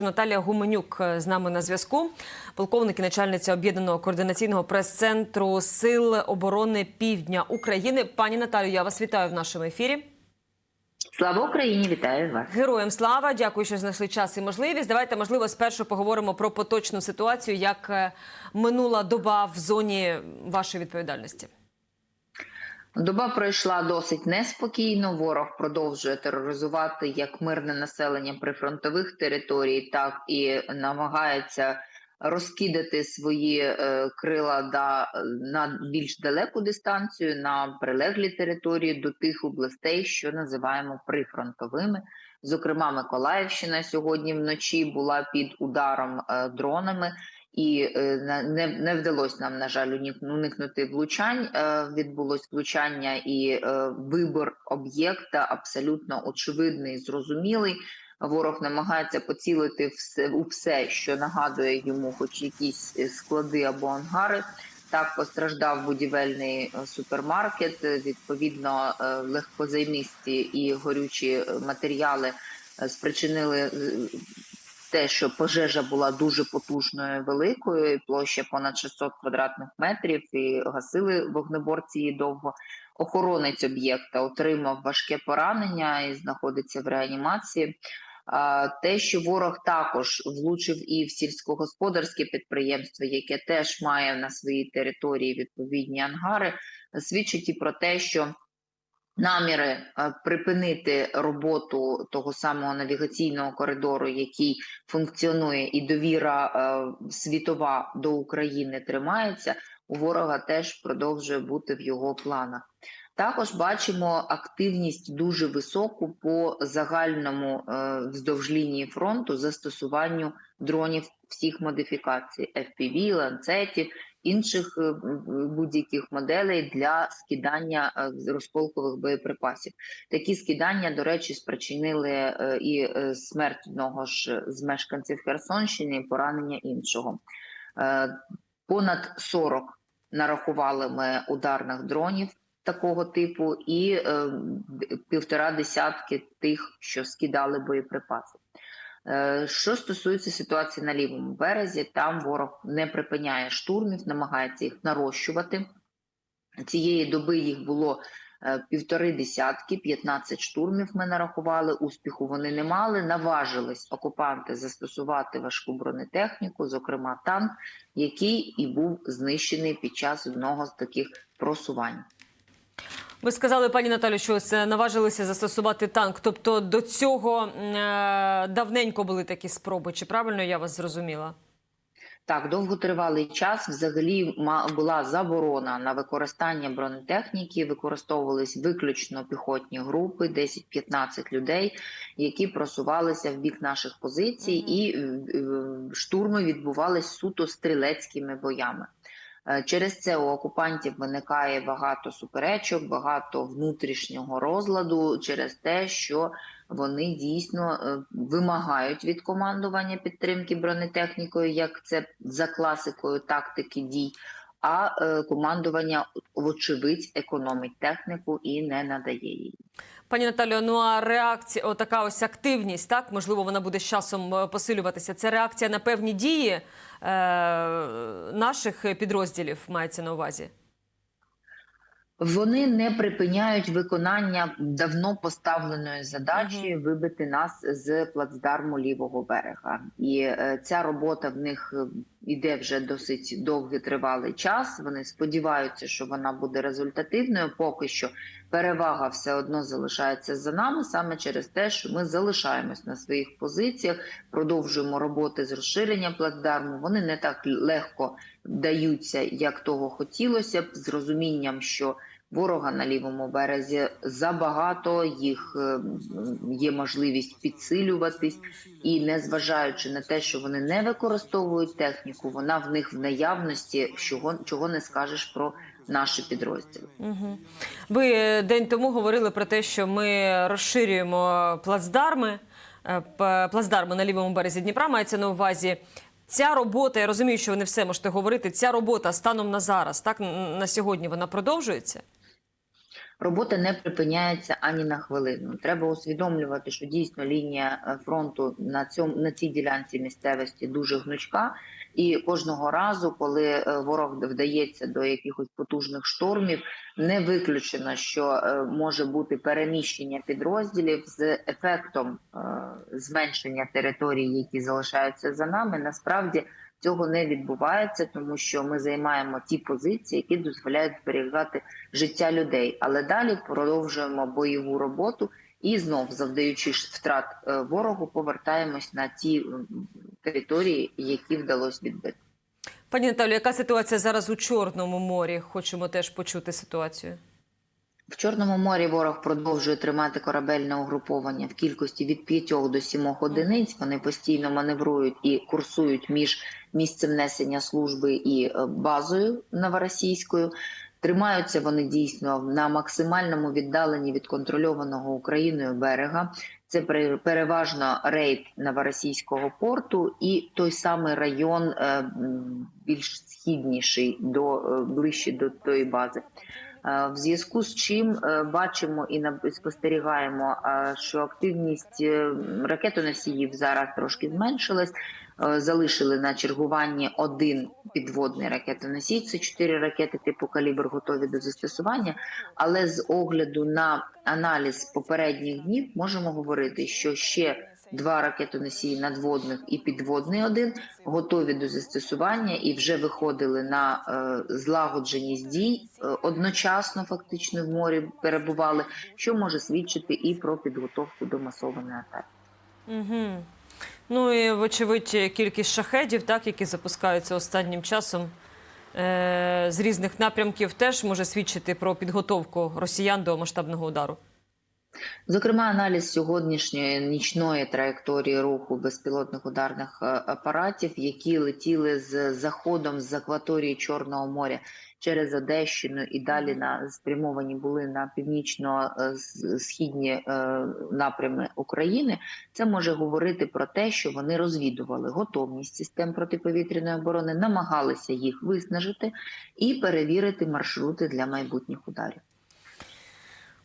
Наталія Гуменюк е, з нами на зв'язку. Полковник і начальниця об'єднаного координаційного прес-центру Сил оборони Півдня України. Пані Наталю, я вас вітаю в нашому ефірі. Слава Україні, вітаю вас. Героям слава! Дякую, що знайшли час і можливість. Давайте, можливо, спершу поговоримо про поточну ситуацію, як е, минула доба в зоні вашої відповідальності. Доба пройшла досить неспокійно. Ворог продовжує тероризувати як мирне населення прифронтових територій, так і намагається розкидати свої е, крила да, на більш далеку дистанцію на прилеглі території до тих областей, що називаємо прифронтовими. Зокрема, Миколаївщина сьогодні вночі була під ударом е, дронами. І е, не, не вдалося нам, на жаль, уникнути влучань. Е, Відбулось влучання і е, вибор об'єкта абсолютно очевидний, зрозумілий. Ворог намагається поцілити все у все, що нагадує йому, хоч якісь склади або ангари. Так постраждав будівельний супермаркет. Відповідно, легкозаймисті і горючі матеріали спричинили те, що пожежа була дуже потужною, великою, площа понад 600 квадратних метрів, і гасили вогнеборці її довго. Охоронець об'єкта отримав важке поранення і знаходиться в реанімації. Те, що ворог також влучив і в сільськогосподарське підприємство, яке теж має на своїй території відповідні ангари, свідчить і про те, що наміри е, припинити роботу того самого навігаційного коридору, який функціонує, і довіра е, світова до України тримається. У ворога теж продовжує бути в його планах. Також бачимо активність дуже високу по загальному е, вздовж лінії фронту застосуванню дронів всіх модифікацій FPV, ланцетів, інших е, будь-яких моделей для скидання е, розполкових боєприпасів. Такі скидання, до речі, спричинили і смерть одного ж з мешканців Херсонщини, і поранення іншого. Понад 40 нарахували ми ударних дронів такого типу, і е, півтора десятки тих, що скидали боєприпаси. Е, Що стосується ситуації на лівому березі, там ворог не припиняє штурмів, намагається їх нарощувати. Цієї доби їх було е, півтори десятки, 15 штурмів ми нарахували. Успіху вони не мали. Наважились окупанти застосувати важку бронетехніку, зокрема танк, який і був знищений під час одного з таких просувань. Ви сказали, пані Наталю, що е, наважилися застосувати танк. Тобто до цього е, давненько були такі спроби. Чи правильно я вас зрозуміла? Так, довготривалий час взагалі була заборона на використання бронетехніки, використовувались виключно піхотні групи, 10-15 людей, які просувалися в бік наших позицій, і е, штурми відбувались суто стрілецькими боями. Е, Через це у окупантів виникає багато суперечок, багато внутрішнього розладу через те, що вони дійсно е, вимагають від командування підтримки бронетехнікою, як це за класикою тактики дій. А е, командування, вочевидь, економить техніку і не надає її. Пані Наталю, ну а реакція, отака ось активність, так можливо, вона буде з часом е, посилюватися. Це реакція на певні дії е, наших підрозділів мається на увазі. Вони не припиняють виконання давно поставленої задачі вибити нас з плацдарму лівого берега, і е, ця робота в них е, іде вже досить довгий тривалий час. Вони сподіваються, що вона буде результативною. Поки що перевага все одно залишається за нами, саме через те, що ми залишаємось на своїх позиціях, продовжуємо роботи з розширення плацдарму. Вони не так легко даються, як того хотілося б, з розумінням, що Ворога на лівому березі забагато, їх е, є можливість підсилюватись, і незважаючи на те, що вони не використовують техніку, вона в них в наявності, чого, чого не скажеш про наші підрозділи. Угу. Ви е, день тому говорили про те, що ми розширюємо плацдарми, е, плацдарми на лівому березі Дніпра. Мається на увазі. Ця робота, я розумію, що ви не все можете говорити. Ця робота станом на зараз, так на сьогодні, вона продовжується. Робота не припиняється ані на хвилину. Треба усвідомлювати, що дійсно лінія е, фронту на цьому на цій ділянці місцевості дуже гнучка, і кожного разу, коли е, ворог вдається до якихось потужних штурмів, не виключено, що е, може бути переміщення підрозділів з ефектом зменшення територій, які залишаються за нами. Насправді цього не відбувається, тому що ми займаємо ті позиції, які дозволяють зберігати життя людей. Але далі продовжуємо бойову роботу і знов, завдаючи втрат е, ворогу, повертаємось на ті території, які вдалося відбити. Пані Наталю, яка ситуація зараз у Чорному морі? Хочемо теж почути ситуацію. В Чорному морі ворог продовжує тримати корабельне угруповання в кількості від 5 до 7 одиниць. Вони постійно маневрують і курсують між місцем несення служби і е, базою новоросійською. Тримаються вони дійсно на максимальному віддаленні від контрольованого Україною берега. Це пере- переважно рейд новоросійського порту і той самий район е, більш східніший до е, ближче до тої бази. Е, В зв'язку з чим е, бачимо і спостерігаємо, е, що активність ракетоносіїв зараз трошки зменшилась. Залишили на чергуванні один підводний ракетоносій. Це чотири ракети типу калібр готові до застосування. Але з огляду на аналіз попередніх днів можемо говорити, що ще два ракетоносії надводних і підводний один готові до застосування і вже виходили на е, злагодженість дій е, одночасно, фактично в морі перебували, що може свідчити і про підготовку до масованої атаки. Угу. Ну і вочевидь кількість шахедів, так, які запускаються останнім часом е- з різних напрямків, теж може свідчити про підготовку росіян до масштабного удару. Зокрема, аналіз сьогоднішньої нічної траєкторії руху безпілотних ударних е, апаратів, які летіли з заходом з акваторії Чорного моря через Одещину і далі на спрямовані були на північно-східні напрями України. Це може говорити про те, що вони розвідували готовність систем протиповітряної оборони, намагалися їх виснажити і перевірити маршрути для майбутніх ударів.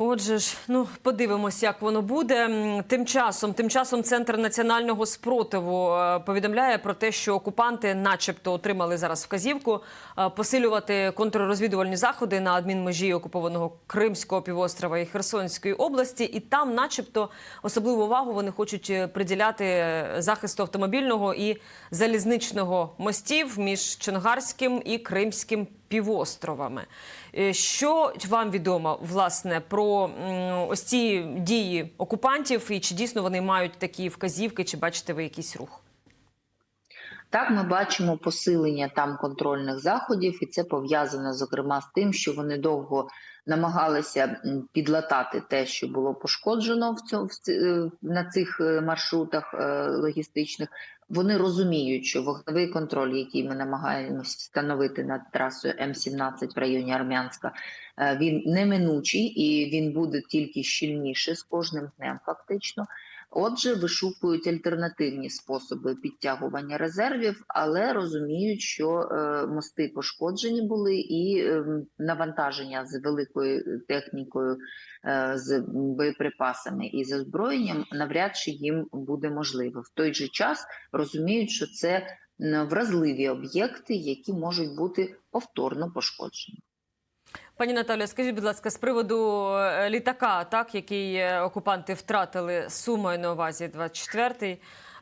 Отже ж, ну подивимось, як воно буде. Тим часом, тим часом, центр національного спротиву е, повідомляє про те, що окупанти, начебто, отримали зараз вказівку е, посилювати контррозвідувальні заходи на адмінмежі окупованого Кримського півострова і Херсонської області, і там, начебто, особливу увагу вони хочуть е, приділяти захисту автомобільного і залізничного мостів між Чонгарським і Кримським півостровами. Е, Що вам відомо власне про ось ці дії окупантів, і чи дійсно вони мають такі вказівки, чи бачите ви якийсь рух? Так, ми бачимо посилення там контрольних заходів, і це пов'язано зокрема з тим, що вони довго намагалися підлатати те, що було пошкоджено в цьому е, на цих е, маршрутах е, логістичних. Вони розуміють, що вогневий контроль, який ми намагаємось встановити над трасою М17 в районі Армянська, він неминучий і він буде тільки щільніше з кожним днем, фактично. Отже, вишукують альтернативні способи підтягування резервів, але розуміють, що е, мости пошкоджені були, і е, навантаження з великою технікою, е, з боєприпасами і з озброєнням навряд чи їм буде можливо. В той же час розуміють, що це вразливі об'єкти, які можуть бути повторно пошкоджені. Пані Наталя, скажіть, будь ласка, з приводу е, літака, так який е, окупанти втратили Сумою на увазі 24-й.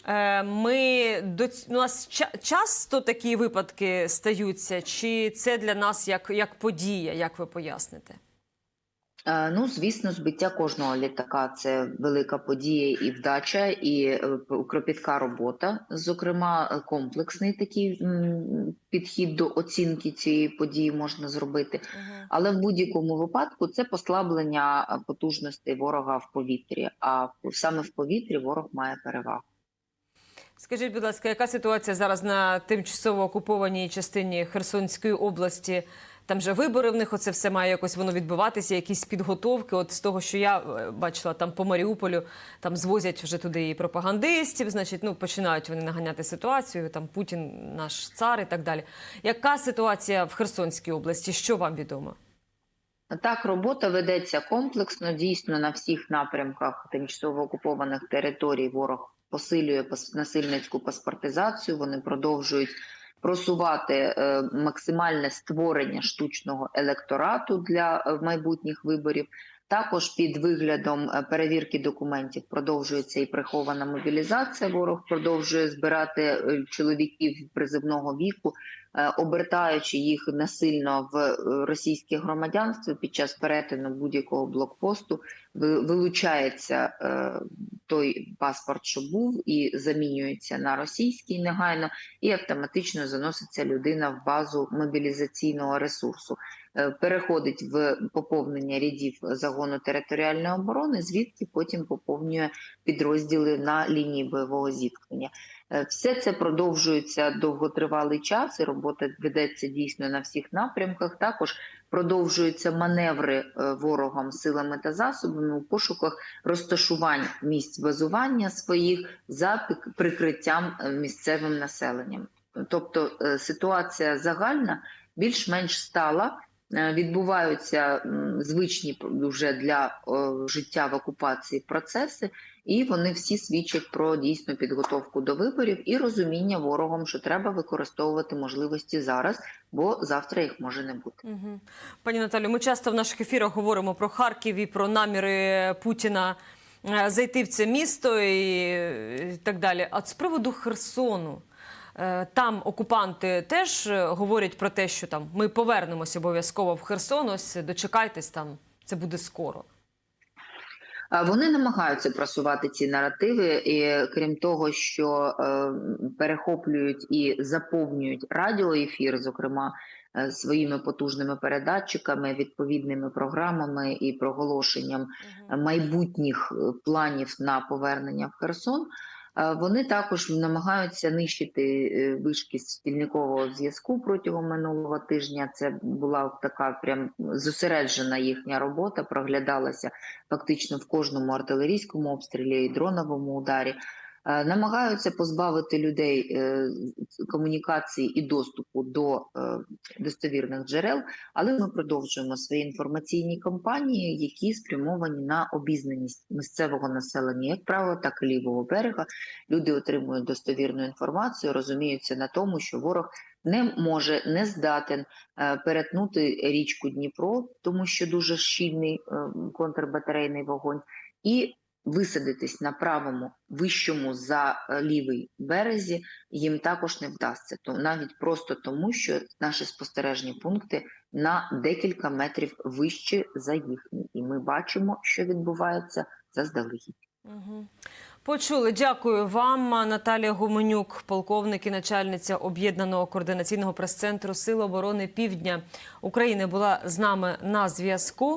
е, Ми до у нас часто такі випадки стаються, чи це для нас як, як подія, як ви поясните? Е, Ну, звісно, збиття кожного літака це велика подія і вдача, і е, кропітка робота. Зокрема, е, комплексний такий підхід до оцінки цієї події можна зробити. Але в будь-якому випадку це послаблення потужностей ворога в повітрі. А саме в повітрі ворог має перевагу. Скажіть, будь ласка, яка ситуація зараз на тимчасово окупованій частині Херсонської області? Там же вибори в них оце все має якось воно відбуватися, якісь підготовки. От з того, що я е, бачила там по Маріуполю, там звозять вже туди і пропагандистів. Значить, ну починають вони наганяти ситуацію. Там Путін, наш цар і так далі. Яка ситуація в Херсонській області? Що вам відомо? Так, робота ведеться комплексно. Дійсно, на всіх напрямках тимчасово окупованих територій ворог посилює насильницьку паспортизацію. Вони продовжують просувати е, максимальне створення штучного електорату для е, майбутніх виборів. Також під виглядом е, перевірки документів продовжується і прихована мобілізація. Ворог продовжує збирати чоловіків призивного віку, обертаючи їх насильно в е, російське громадянство під час перетину будь-якого блокпосту. Вилучається е, той паспорт, що був, і замінюється на російський негайно, і автоматично заноситься людина в базу мобілізаційного ресурсу. Е, Переходить в поповнення рядів загону територіальної оборони, звідки потім поповнює підрозділи на лінії бойового зіткнення. Е, Все це продовжується довготривалий час, і робота ведеться дійсно на всіх напрямках. Також продовжуються маневри е, ворогом силами та засобами у пошуках розташувань місць базування своїх за прикриттям е, місцевим населенням. Тобто ситуація загальна більш-менш стала. Е, Відбуваються звичні вже для е, життя в окупації процеси, і вони всі свідчать про дійсну підготовку до виборів і розуміння ворогом, що треба використовувати можливості зараз, бо завтра їх може не бути. Угу. Пані Наталю, ми часто в наших ефірах говоримо про Харків і про наміри Путіна е, зайти в це місто і, і так далі. А з приводу Херсону. Е, Там окупанти теж е, говорять про те, що там ми повернемося обов'язково в Херсон. Ось дочекайтесь там, це буде скоро. Вони намагаються просувати ці наративи, і крім того, що е, перехоплюють і заповнюють радіоефір, зокрема е, своїми потужними передатчиками, відповідними програмами і проголошенням майбутніх е, планів на повернення в Херсон. Вони також намагаються нищити е, вишки спільникового зв'язку протягом минулого тижня. Це була така прям зосереджена їхня робота, проглядалася фактично в кожному артилерійському обстрілі і дроновому ударі. Е, Намагаються позбавити людей е, комунікації і доступу до е, достовірних джерел, але ми продовжуємо свої інформаційні кампанії, які спрямовані на обізнаність місцевого населення, як правило, так і лівого берега. Люди отримують достовірну інформацію, розуміються на тому, що ворог не може, не здатен перетнути річку Дніпро, тому що дуже щільний контрбатарейний вогонь, і висадитись на правому вищому за е, лівий березі їм також не вдасться. То навіть просто тому, що наші спостережні пункти на декілька метрів вище за їхні, і ми бачимо, що відбувається заздалегідь. Угу. Почули. Дякую вам, Наталія Гуменюк, полковник і начальниця об'єднаного координаційного прес-центру Сил оборони Півдня України, була з нами на зв'язку.